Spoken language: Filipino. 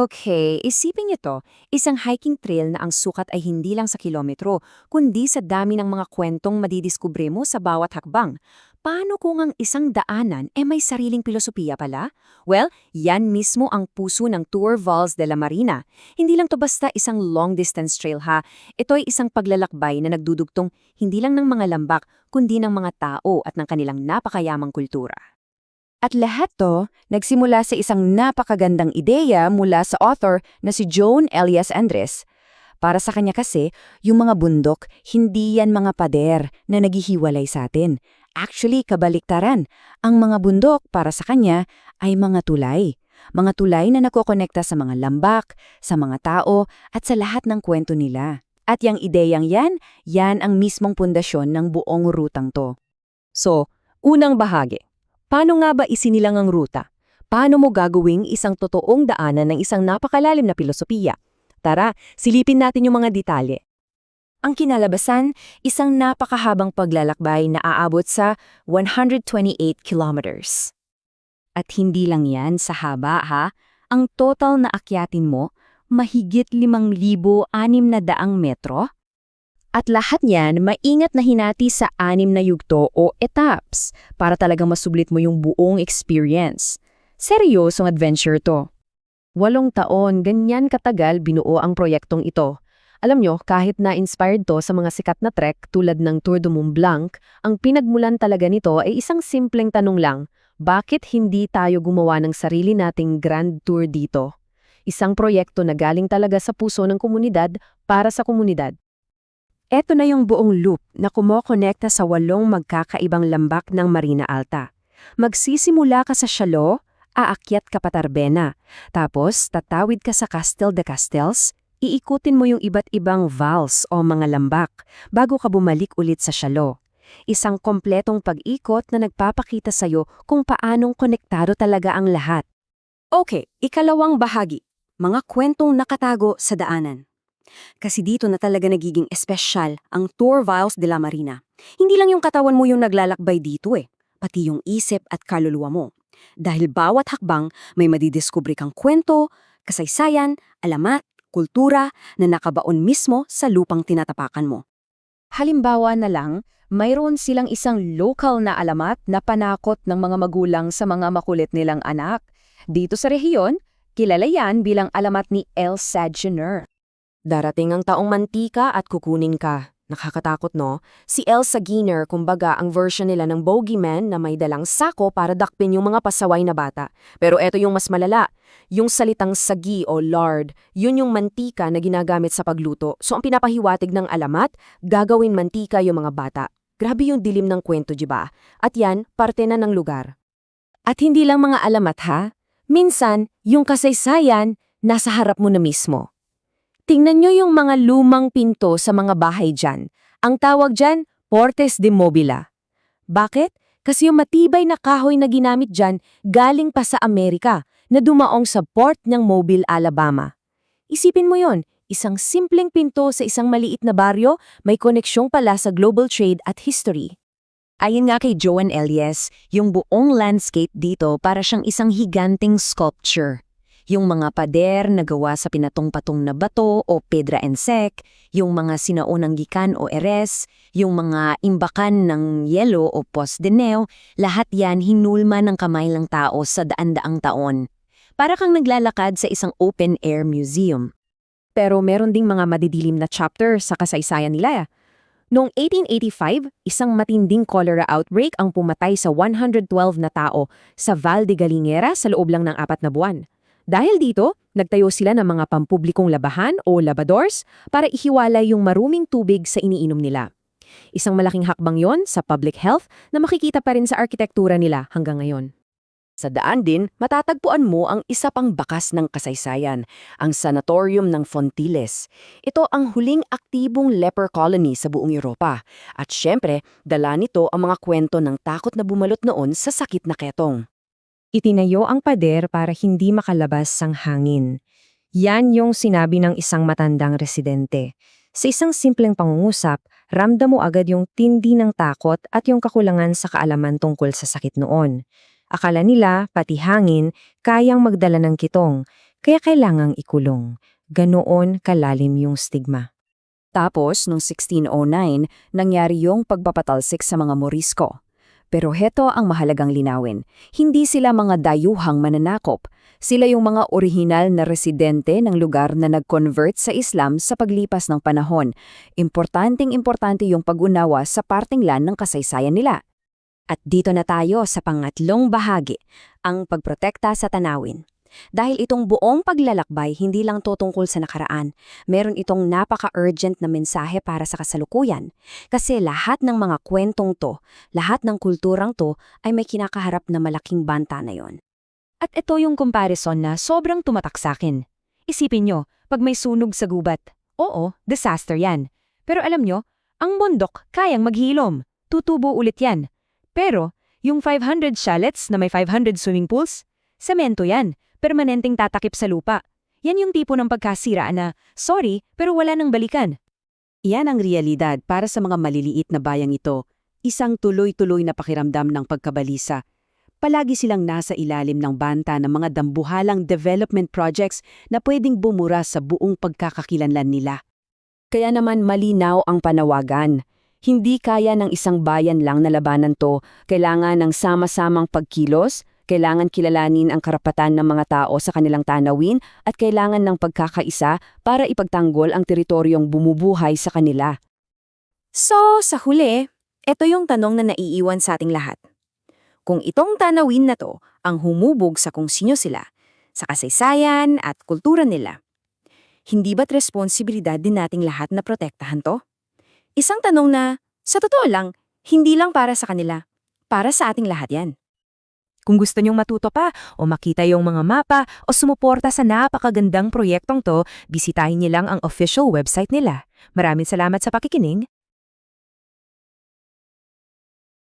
Okay, isipin niyo to, isang hiking trail na ang sukat ay hindi lang sa kilometro, kundi sa dami ng mga kwentong madidiskubre mo sa bawat hakbang. Paano kung ang isang daanan ay may sariling pilosopiya pala? Well, yan mismo ang puso ng Tour Vals de la Marina. Hindi lang to basta isang long-distance trail ha, ito ay isang paglalakbay na nagdudugtong hindi lang ng mga lambak, kundi ng mga tao at ng kanilang napakayamang kultura. At lahat to nagsimula sa isang napakagandang ideya mula sa author na si Joan Elias Andres. Para sa kanya kasi, yung mga bundok, hindi yan mga pader na naghihiwalay sa atin. Actually, kabaliktaran. Ang mga bundok para sa kanya ay mga tulay. Mga tulay na nakokonekta sa mga lambak, sa mga tao, at sa lahat ng kwento nila. At yung ideyang yan, yan ang mismong pundasyon ng buong rutang to. So, unang bahagi. Paano nga ba isinilang ang ruta? Paano mo gagawing isang totoong daanan ng isang napakalalim na pilosopiya? Tara, silipin natin yung mga detalye. Ang kinalabasan, isang napakahabang paglalakbay na aabot sa 128 kilometers. At hindi lang yan sa haba ha, ang total na akyatin mo, mahigit 5,600 metro. At lahat niyan maingat na hinati sa anim na yugto o etaps para talagang masublit mo yung buong experience. Seryosong adventure to. Walong taon, ganyan katagal binuo ang proyektong ito. Alam nyo, kahit na-inspired to sa mga sikat na trek tulad ng Tour de Mont Blanc, ang pinagmulan talaga nito ay isang simpleng tanong lang, bakit hindi tayo gumawa ng sarili nating grand tour dito? Isang proyekto na galing talaga sa puso ng komunidad para sa komunidad. Ito na yung buong loop na kumokonekta sa walong magkakaibang lambak ng Marina Alta. Magsisimula ka sa Shalo, aakyat ka pa Tarbena. Tapos, tatawid ka sa Castel de Castels, iikutin mo yung iba't ibang vals o mga lambak bago ka bumalik ulit sa Shalo. Isang kompletong pag-ikot na nagpapakita sa'yo kung paanong konektado talaga ang lahat. Okay, ikalawang bahagi. Mga kwentong nakatago sa daanan. Kasi dito na talaga nagiging espesyal ang Tour Vials de la Marina. Hindi lang yung katawan mo yung naglalakbay dito eh, pati yung isip at kaluluwa mo. Dahil bawat hakbang may madidiskubre kang kwento, kasaysayan, alamat, kultura na nakabaon mismo sa lupang tinatapakan mo. Halimbawa na lang, mayroon silang isang local na alamat na panakot ng mga magulang sa mga makulit nilang anak. Dito sa rehiyon, kilala yan bilang alamat ni El Sadgener. Darating ang taong mantika at kukunin ka. Nakakatakot no? Si Elsa Giner, kumbaga ang version nila ng bogeyman na may dalang sako para dakpin yung mga pasaway na bata. Pero eto yung mas malala. Yung salitang sagi o lard, yun yung mantika na ginagamit sa pagluto. So ang pinapahiwatig ng alamat, gagawin mantika yung mga bata. Grabe yung dilim ng kwento, di ba? At yan, parte na ng lugar. At hindi lang mga alamat ha. Minsan, yung kasaysayan, nasa harap mo na mismo. Tingnan nyo yung mga lumang pinto sa mga bahay dyan. Ang tawag dyan, Portes de Mobila. Bakit? Kasi yung matibay na kahoy na ginamit dyan galing pa sa Amerika na dumaong sa port ng Mobile, Alabama. Isipin mo yon, isang simpleng pinto sa isang maliit na baryo may koneksyong pala sa global trade at history. Ayon nga kay Joan Elias, yung buong landscape dito para siyang isang higanting sculpture yung mga pader na gawa sa pinatong-patong na bato o pedra and yung mga sinaunang gikan o eres, yung mga imbakan ng yelo o pos de neo, lahat yan hinulma ng kamay ng tao sa daan-daang taon. Para kang naglalakad sa isang open-air museum. Pero meron ding mga madidilim na chapter sa kasaysayan nila. Noong 1885, isang matinding cholera outbreak ang pumatay sa 112 na tao sa Val de Galingera sa loob lang ng apat na buwan. Dahil dito, nagtayo sila ng mga pampublikong labahan o labadors para ihiwalay yung maruming tubig sa iniinom nila. Isang malaking hakbang yon sa public health na makikita pa rin sa arkitektura nila hanggang ngayon. Sa daan din, matatagpuan mo ang isa pang bakas ng kasaysayan, ang Sanatorium ng Fontiles. Ito ang huling aktibong leper colony sa buong Europa. At syempre, dala nito ang mga kwento ng takot na bumalot noon sa sakit na ketong. Itinayo ang pader para hindi makalabas ang hangin. Yan yung sinabi ng isang matandang residente. Sa isang simpleng pangungusap, ramdam mo agad yung tindi ng takot at yung kakulangan sa kaalaman tungkol sa sakit noon. Akala nila, pati hangin, kayang magdala ng kitong. kaya kailangang ikulong. Ganoon kalalim yung stigma. Tapos, noong 1609, nangyari yung pagpapatalsik sa mga Morisco. Pero heto ang mahalagang linawin. Hindi sila mga dayuhang mananakop. Sila yung mga orihinal na residente ng lugar na nag-convert sa Islam sa paglipas ng panahon. Importanteng-importante yung pag-unawa sa parting lan ng kasaysayan nila. At dito na tayo sa pangatlong bahagi, ang pagprotekta sa tanawin. Dahil itong buong paglalakbay hindi lang to sa nakaraan, meron itong napaka-urgent na mensahe para sa kasalukuyan. Kasi lahat ng mga kwentong to, lahat ng kulturang to ay may kinakaharap na malaking banta na yon. At ito yung comparison na sobrang tumatak sa akin. Isipin nyo, pag may sunog sa gubat, oo, disaster yan. Pero alam nyo, ang bundok kayang maghilom. Tutubo ulit yan. Pero, yung 500 shallots na may 500 swimming pools, semento yan, permanenteng tatakip sa lupa. Yan yung tipo ng pagkasiraan na, sorry, pero wala nang balikan. Iyan ang realidad para sa mga maliliit na bayang ito, isang tuloy-tuloy na pakiramdam ng pagkabalisa. Palagi silang nasa ilalim ng banta ng mga dambuhalang development projects na pwedeng bumura sa buong pagkakakilanlan nila. Kaya naman malinaw ang panawagan. Hindi kaya ng isang bayan lang na labanan to, kailangan ng sama-samang pagkilos, kailangan kilalanin ang karapatan ng mga tao sa kanilang tanawin at kailangan ng pagkakaisa para ipagtanggol ang teritoryong bumubuhay sa kanila. So, sa huli, ito yung tanong na naiiwan sa ating lahat. Kung itong tanawin na to ang humubog sa kung sino sila, sa kasaysayan at kultura nila, hindi ba't responsibilidad din nating lahat na protektahan to? Isang tanong na, sa totoo lang, hindi lang para sa kanila, para sa ating lahat yan. Kung gusto nyong matuto pa o makita yung mga mapa o sumuporta sa napakagandang proyektong to, bisitahin niyo lang ang official website nila. Maraming salamat sa pakikinig